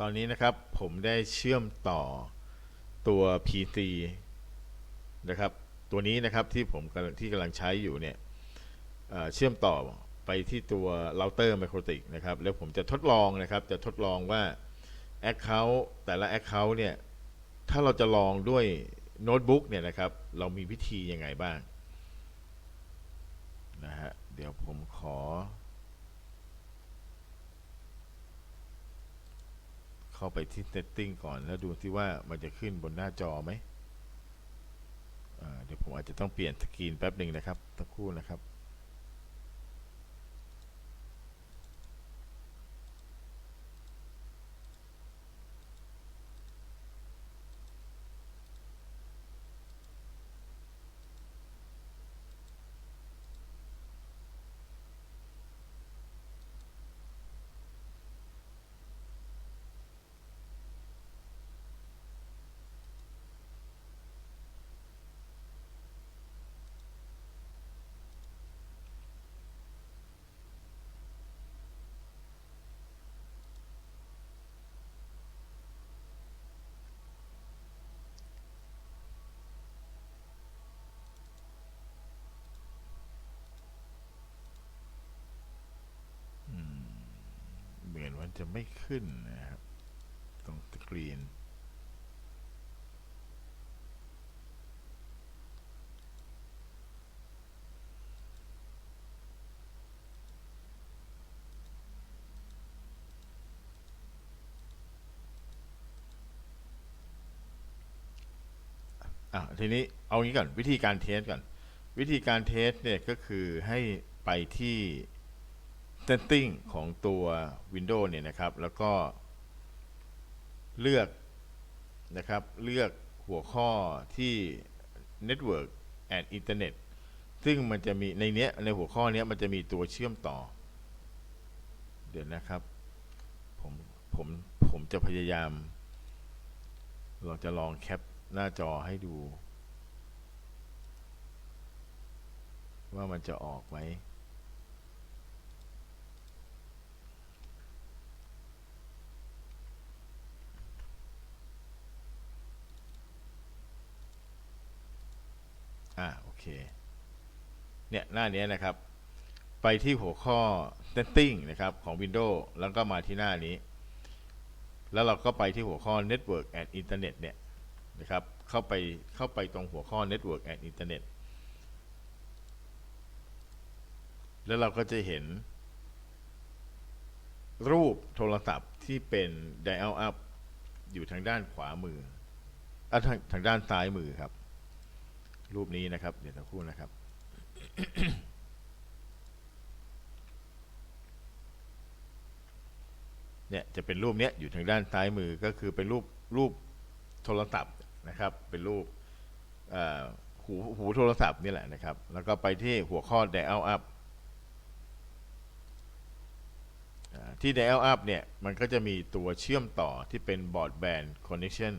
ตอนนี้นะครับผมได้เชื่อมต่อตัว PC นะครับ ตัวนี้นะครับที่ผมที่กำลังใช้อยู่เนี่ยเอ่อเชื่อมต่อไปที่ตัวเราเตอร์ไมโครติกนะครับ แล้วผมจะทดลองนะครับ จะทดลองว่า Account แต่ละ Account เนี่ย ถ้าเราจะลองด้วยโน้ตบุ๊กเนี่ยนะครับ เรามีวิธียังไงบ้างนะฮะเดี๋ยวผมขอ เข้าไปที่ setting ก่อนแล้วดูที่ว่ามันจะขึ้นบนหน้าจอไหมเดี๋ยวผมอาจจะต้องเปลี่ยนสกรีนแป๊บหนึ่งนะครับสักครู่นะครับ จะไม่ขึ้นนะครับ ตรงสกรีน อะ ทีนี้เอางี้ก่อน วิธีการเทสก่อน วิธีการเทสเนี่ยก็คือให้ไปที่ setting ของตัว Windows เนี่ยนะครับ แล้วก็เลือกนะครับ เลือกหัวข้อที่ Network and Internet ซึ่งมันจะมีในเนี้ยในหัวข้อเนี้ยมันจะมีตัวเชื่อมต่อ เดี๋ยวนะครับ ผมผมผมจะพยายาม เราจะลองแคปหน้าจอให้ดู ว่ามันจะออกไหม อ่าโอ เคเนี่ยหน้านี้นะครับ ไปที่หัวข้อ setting นะครับของ Windows แล้วก็มาที่หน้านี้ แล้วเราก็ไปที่หัวข้อ Network and Internet เนี่ยนะครับ เข้าไปเข้าไปตรงหัวข้อ Network and Internet แล้วเราก็จะเห็น รูปโทรศัพท์ที่เป็น dial up อยู่ทางด้านขวามืออะทางทางด้านซ้ายมือครับ รูปนี้นะครับ เดี๋ยวสักครู่นะครับ เนี่ยจะเป็นรูปเนี้ยอยู่ทางด้านซ้ายมือก็คือเป็นรูปรูปโทรศัพท์นะครับ เป็นรูปหูหูโทรศัพท์นี่แหละนะครับ แล้วก็ไปที่หัวข้อ dial up อที่ dial up เนี่ย มันก็จะมีตัวเชื่อมต่อที่เป็น broadband connection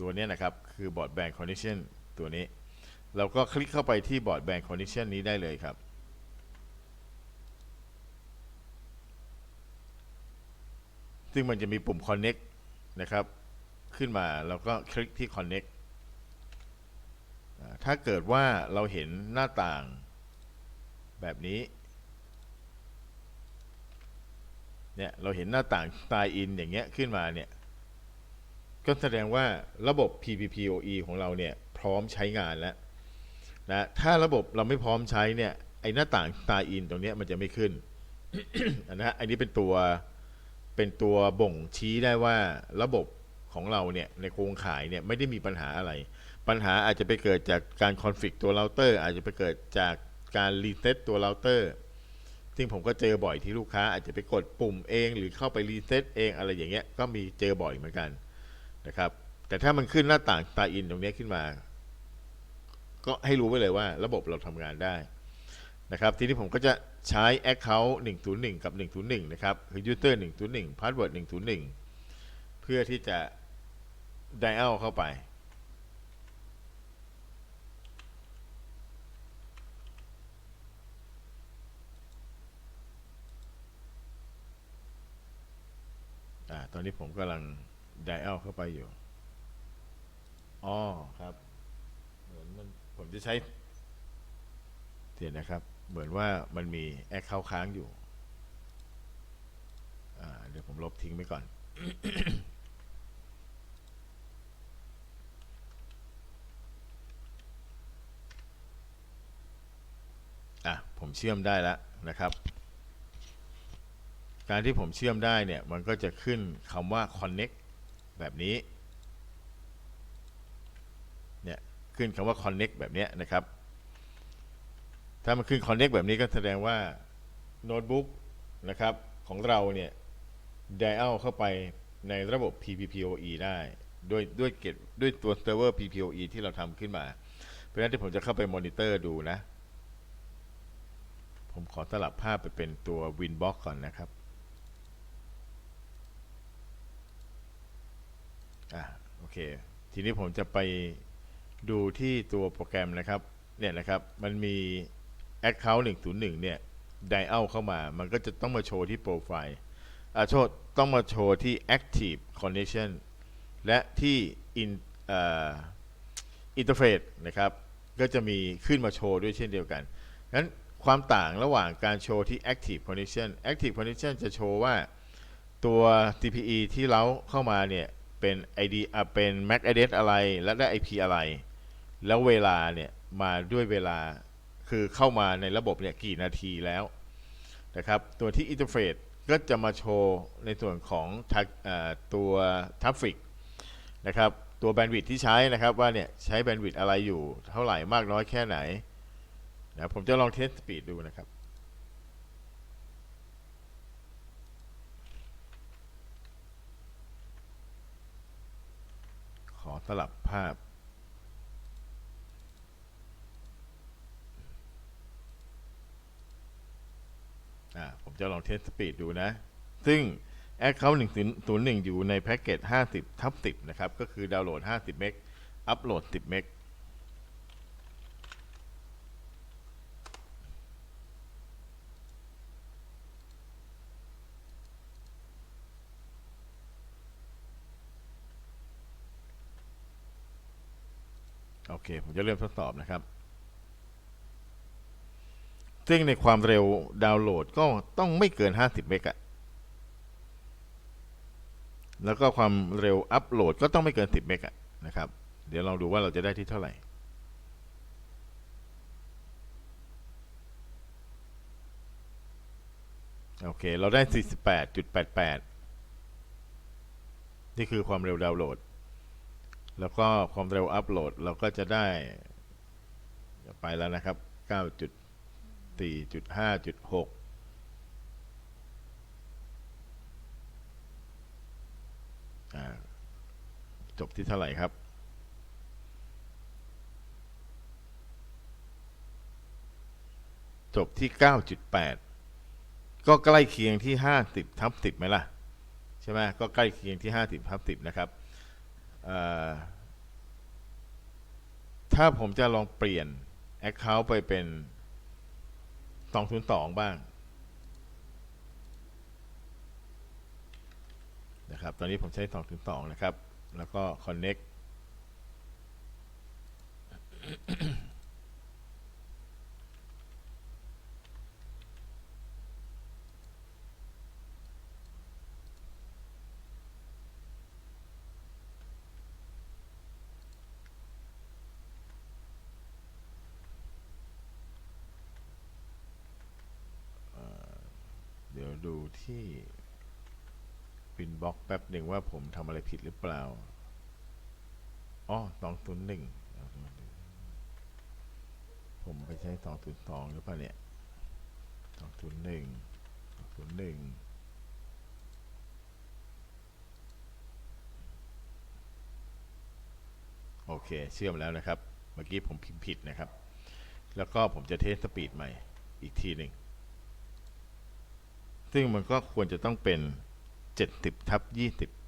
ตัวนี้นะครับ คือ broadband connection ตัวนี้ เราก็คลิกเข้าไปที่ broadband connection นี้ได้เลยครับ ซึ่งมันจะมีปุ่ม connect นะครับ ขึ้นมาเราก็คลิกที่ connect ถ้าเกิดว่าเราเห็นหน้าต่างแบบนี้เนี่ยเราเห็นหน้าต่าง sign in อย่างเงี้ยขึ้นมาเนี่ย ก็แสดงว่าระบบ PPPoE ของเราเนี่ยพร้อมใช้งานแล้วนะถ้าระบบเราไม่พร้อมใช้เนี่ยไอหน้าต่าง sign in ตรงเนี้ยมันจะไม่ขึ้นอันนะฮะอันนี้เป็นตัวเป็นตัวบ่งชี้ได้ว่าระบบของเราเนี่ยในโครงข่ายเนี่ยไม่ได้มีปัญหาอะไร ปัญหาอาจจะไปเกิดจากการคอนฟิกตัวเราเตอร์ อาจจะไปเกิดจากการรีเซ็ตตัวเราเตอร์ซึ่งผมก็เจอบ่อยที่ลูกค้าอาจจะไปกดปุ่มเอง หรือเข้าไปรีเซ็ตเองอะไรอย่างเงี้ยก็มีเจอบ่อยเหมือนกันะครับ แต่ถ้ามันขึ้นหน้าต่างตาอินตรงนี้ขึ้นมา ก็ให้รู้ไว้เลยว่า ระบบเราทำงานได้นะครับ ทีนี้ผมก็จะใช้ Account 101 กับ 101 นะครับคือยูเ User 101 Password 101 เพื่อที่จะ Dial เข้าไป ตอนนี้ผมกำลัง dial เข้าไปอยู่ อ๋อครับ เหมือนมันผมจะใช้เดี๋ยวนะครับ เหมือนว่ามันมีแอคเคาค้างอยู่ เดี๋ยวผมลบทิ้งไปก่อน อะ ผมเชื่อมได้แล้วนะครับ การที่ผมเชื่อมได้เนี่ย มันก็จะขึ้นคำว่า connect แบบนี้เนี่ยขึ้นคำว่า connect แบบนี้นะครับ ถ้ามันขึ้น connect แบบนี้ก็แสดงว่าโน้ตบุ๊กนะครับของเราเนี่ย dial เข้าไปในระบบ PPPoE ได้ ด้วยด้วยเกตด้วยตัวเซิร์ฟเวอร์ PPPoE ที่เราทำขึ้นมา เพราะฉะนั้นที่ผมจะเข้าไปมอนิเตอร์ดูนะ ผมขอสลับภาพไปเป็นตัว Winbox ก่อนนะครับ อะโอเค ทีนี้ผมจะไปดูที่ตัวโปรแกรมนะครับ เนี่ยนะครับ มันมี Account 101 เนี่ย dial เข้ามา มันก็จะต้องมาโชว์ที่โปรไฟล์อ่าโชว์ต้องมาโชว์ที่ active connection และที่ in อ่า interface นะครับ ก็จะมีขึ้นมาโชว์ด้วยเช่นเดียวกันงั้นความต่างระหว่างการโชว์ที่ active connection active connection จะโชว์ว่าตัว TPE ที่เราเข้ามาเนี่ย เป็น ID อะเป็น MAC address อะไร และได้ IP อะไร แล้วเวลาเนี่ยมาด้วยเวลาคือเข้ามาในระบบเนี่ยกี่นาทีแล้วนะครับตัวที่ interface ก็จะมาโชว์ในส่วนของตัวทัฟฟิกนะครับตัวแบนด์วิดที่ใช้นะครับว่าเนี่ยใช้แบนด์วิดอะไรอยู่เท่าไหร่มากน้อยแค่ไหนนะผมจะลองเทสสปีดดูนะครับ สลับภาพอ่าผมจะลองเทสสปีดดูนะ ซึ่ง Account 101 อยู่ในแพ็กเกจ 50 ทับ 10 นะครับ ก็คือดาวน์โหลด 50 เมก อัปโหลด 10 เมก อเค ผมจะเริ่มทดสอบนะครับ ซึ่งในความเร็วดาวน์โหลดก็ต้องไม่เกิน 50 เมกะ แล้วก็ความเร็วอัปโหลดก็ต้องไม่เกิน 10 เมกะนะครับ เดี๋ยวลองดูว่าเราจะได้ที่เท่าไหร่โอเค เราได้ 48.88 นี่คือความเร็วดาวน์โหลด แล้วก็ความเร็วอัปโหลดเราก็จะได้ ไปแล้วนะครับ 9.4.5.6จบที่เท่าไหร่ครับ จบที่ 9.8 ก็ใกล้เคียงที่ 50ทับ10ไหมล่ะ ใช่ไหมก็ใกล้เคียงที่ 50ทับ10 นะครับ ถ้าผมจะลองเปลี่ยน Account ไปเป็น 202 บ้างนะครับ ตอนนี้ผมใช้ 202 นะครับ แล้วก็ connect เดูที่ปินบ็อกแป๊บหนึ่งว่าผมทำอะไรผิดหรือเปล่าอ๋อสองศูนย์หนึ่งผมไปใช้สองศูนย์สองหรือเปล่าเนี่ยสองศูนย์หนึ่งสองศูนย์หนึ่งโอเค เชื่อมแล้วนะครับ เมื่อกี้ผมพิมพ์ผิดนะครับ แล้วก็ผมจะเทสสปีดใหม่อีกทีหนึ่ง ซึ่งมันก็ควรจะต้องเป็น 70ทับ20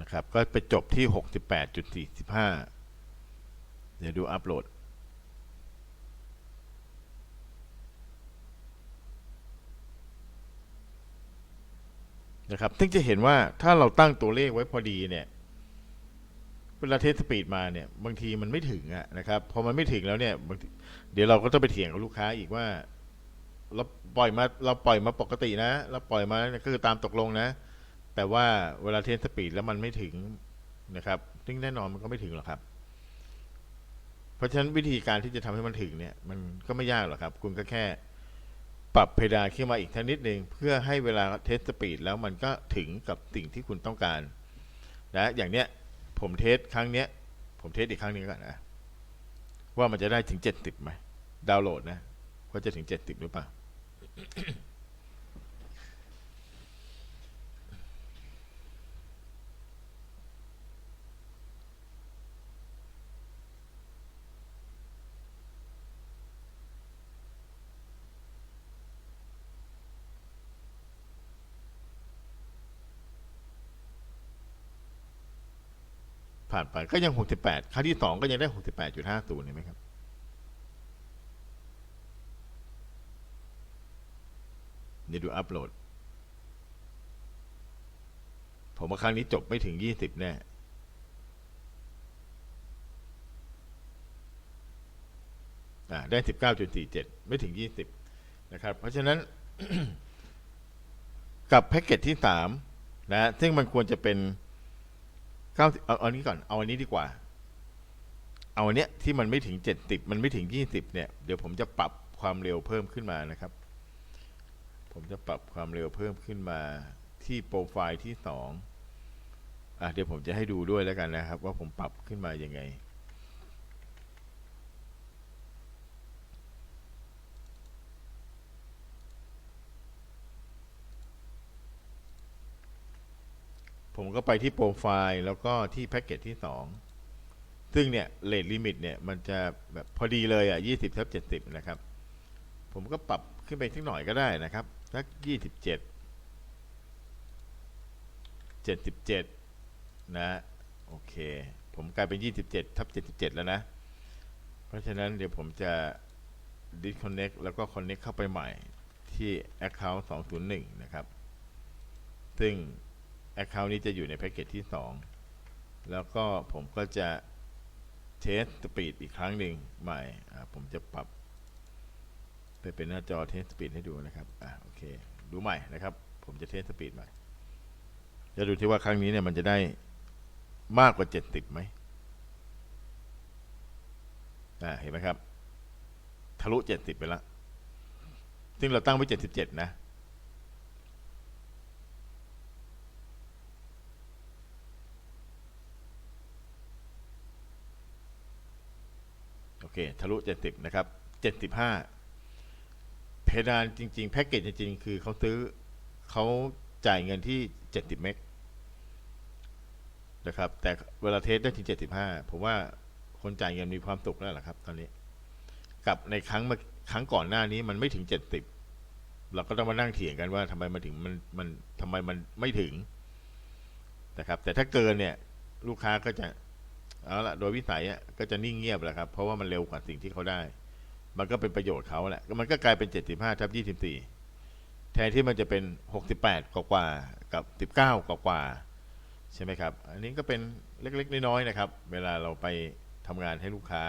นะครับก็ไปจบที่ 68.45 เดี๋ยวดูอัปโหลด นะครับซึ่งจะเห็นว่าถ้าเราตั้งตัวเลขไว้พอดีเนี่ยเวลาเทสสปีดมาเนี่ยบางทีมันไม่ถึงอะนะครับพอมันไม่ถึงแล้วเนี่ยเดี๋ยวเราก็ต้องไปเถียงกับลูกค้าอีกว่า เราปล่อยมาเราปล่อยมาปกตินะ เราปล่อยมาก็คือตามตกลงนะ แต่ว่าเวลาเทสสปีดแล้วมันไม่ถึงนะครับ ซึ่งแน่นอนมันก็ไม่ถึงหรอกครับ เพราะฉะนั้นวิธีการที่จะทำให้มันถึงเนี่ย มันก็ไม่ยากหรอกครับ คุณก็แค่ ปรับเพดานขึ้นมาอีกทักนิดหนึ่งเพื่อให้เวลาเทสสปีดแล้วมันก็ถึงกับสิ่งที่คุณต้องการนะอย่างเนี้ยผมเทสครั้งเนี้ย ผมเทสอีกครั้งหนึงก่อนนะว่ามันจะได้ถึงเจ็ดติบไหมดาวน์โหลดนะว่าจะถึงเจ็ดติบหรือเปล่า ผ่านไปก็ยัง 68ครั้งที่ 2 ก็ยังได้ 68.50เห็นไหมครับนี่ดูอัปโหลด ผมว่าครั้งนี้จบไม่ถึง 20 แน่อ่าได้ 19.47 ไม่ถึง 20 นะครับ เพราะฉะนั้นกับแพ็กเกจที่ 3 นะ ซึ่งมันควรจะเป็น เก้าเอาอาอันนี้ก่อนเอาอันนี้ดีกว่า เอาอันเนี้ยที่มันไม่ถึงเจ็ดสิบมันไม่ถึงยี่สิบเนี่ยเดี๋ยวผมจะปรับความเร็วเพิ่มขึ้นมานะครับ ผมจะปรับความเร็วเพิ่มขึ้นมาที่โปรไฟล์ที่สองอะเดี๋ยวผมจะให้ดูด้วยแล้วกันนะครับ ว่าผมปรับขึ้นมายังไง ผมก็ไปที่โปรไฟล์แล้วก็ที่แพ็กเกจที่สองซึ่งเนี่ยเลทลิมิตเนี่ยมันจะแบบพอดีเลยอะยี่สิบทับเจ็ดสิบนะครับ ผมก็ปรับขึ้นไปสักหน่อยก็ได้นะครับสักยี่สิบเจ็ดเจ็ดสิบเจ็ดนะโอเค ผมกลายเป็นยี่สิบเจ็ดทับเจ็ดสิบเจ็ดแล้วนะ เพราะฉะนั้นเดี๋ยวผมจะ disconnect แล้วก็ connect เข้าไปใหม่ที่ account 201 นะครับ ซึ่ง Account นี้จะอยู่ในแพ็กเกจที่ 2 แล้วก็ผมก็จะเทสสปีดอีกครั้งหนึ่งใหม่ ผมจะปรับไปเป็นหน้าจอเทสสปีดให้ดูนะครับอ่าโอเค ดูใหม่นะครับ ผมจะเทสสปีดใหม่ จะดูที่ว่าครั้งนี้เนี่ยมันจะได้มากกว่า 70ไหมอ่าเห็นไหมครับ ทะลุ 70 ไปแล้วซึ่งเราตั้งไว้ 77 นะ เคทะลุ 70 นะครับ 75 เพดานจริง ๆ แพ็กเกจจริง ๆ คือเขาซื้อเขาจ่ายเงินที่ 70 เมกนะครับ แต่เวลาเทสได้ถึง 75 ผมว่าคนจ่ายเงินมีความสุขแล้วล่ะครับ ตอนนี้ กับในครั้งเมื่อครั้งก่อนหน้านี้มันไม่ถึง 70 เราก็ต้องมานั่งเถียงกันว่าทำไมมันถึงมันมันทำไมมันไม่ถึงนะครับ แต่ถ้าเกินเนี่ยลูกค้าก็จะ เอาละโดยวิสัยอะก็จะนิ่งเงียบแหละครับ เพราะว่ามันเร็วกว่าสิ่งที่เขาได้ มันก็เป็นประโยชน์เขาแหละมันก็กลายเป็น 75ทับ24 แทนที่มันจะเป็น 68 กว่ากว่ากับ 19 กว่ากว่าใช่ไหมครับ อันนี้ก็เป็นเล็กๆ น้อยๆนะครับ เวลาเราไปทำงานให้ลูกค้า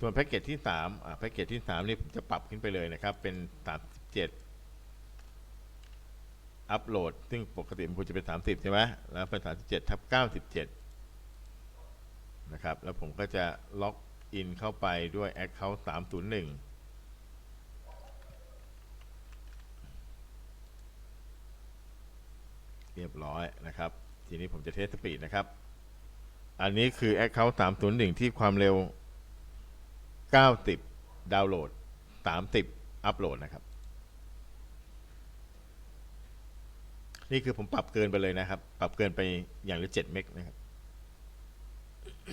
ส่วนแพ็กเกจที่3อ่าแพ็กเกจที่3นี่ผมจะปรับขึ้นไปเลยนะครับ เป็น 37 อัปโหลด ซึ่งปกติมันควรจะเป็น 30 ใช่ไหมแล้วเป็น 37ทับ97 นะครับ แล้วผมก็จะล็อกอินเข้าไปด้วย Account 301เรียบร้อยนะครับ ทีนี้ผมจะเทสสปีดนะครับ อันนี้คือ Account 301 ที่ความเร็ว 90 ดาวน์โหลด 30 อัปโหลดนะครับ นี่คือผมปรับเกินไปเลยนะครับ ปรับเกินไปอย่างละ7เมกนะครับ เ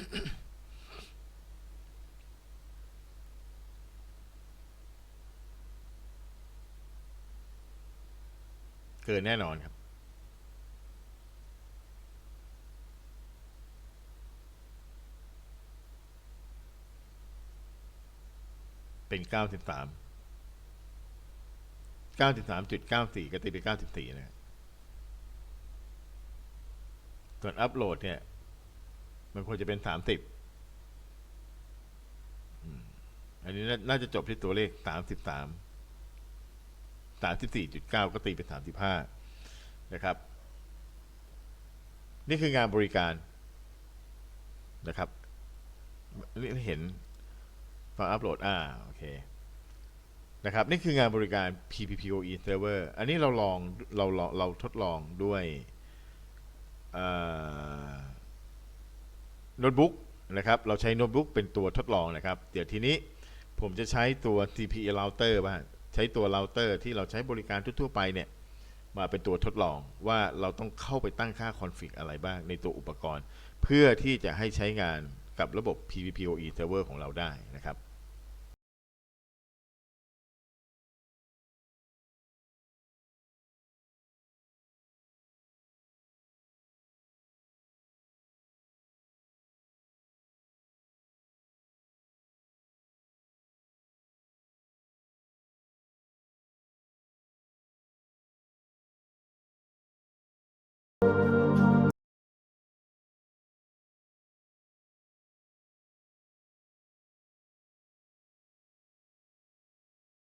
กินแน่นอนครับเป็นเก้าสิบสามเก้าสิบสามจุดเก้าสี่ก็ตีเป็นเก้าสิบสี่นะส่วนอัพโหลดเนี่ย มันควรจะเป็นสามสิบอันนี้น่าจะจบที่ตัวเลขสามสิบสามสามสิบสี่จุดเก้าก็ตีเป็นสามสิบห้านะครับ นี่คืองานบริการนะครับนี่เห็นฟังอัปโหลดอ่าโอเคนะครับ นี่คืองานบริการ PPPoE server อันนี้เราลองเราลองเราทดลองด้วยอ่า โน้ตบุ๊กนะครับเราใช้โน้ตบุ๊กเป็นตัวทดลองนะครับ เดี๋ยวทีนี้ผมจะใช้ตัว TPE router บ้างใช้ตัวเราเตอร์ที่เราใช้บริการทั่วๆไปเนี่ยมาเป็นตัวทดลองว่าเราต้องเข้าไปตั้งค่าคอนฟิกอะไรบ้างในตัวอุปกรณ์ เพื่อที่จะให้ใช้งานกับระบบ PPPoE server ของเราได้นะครับ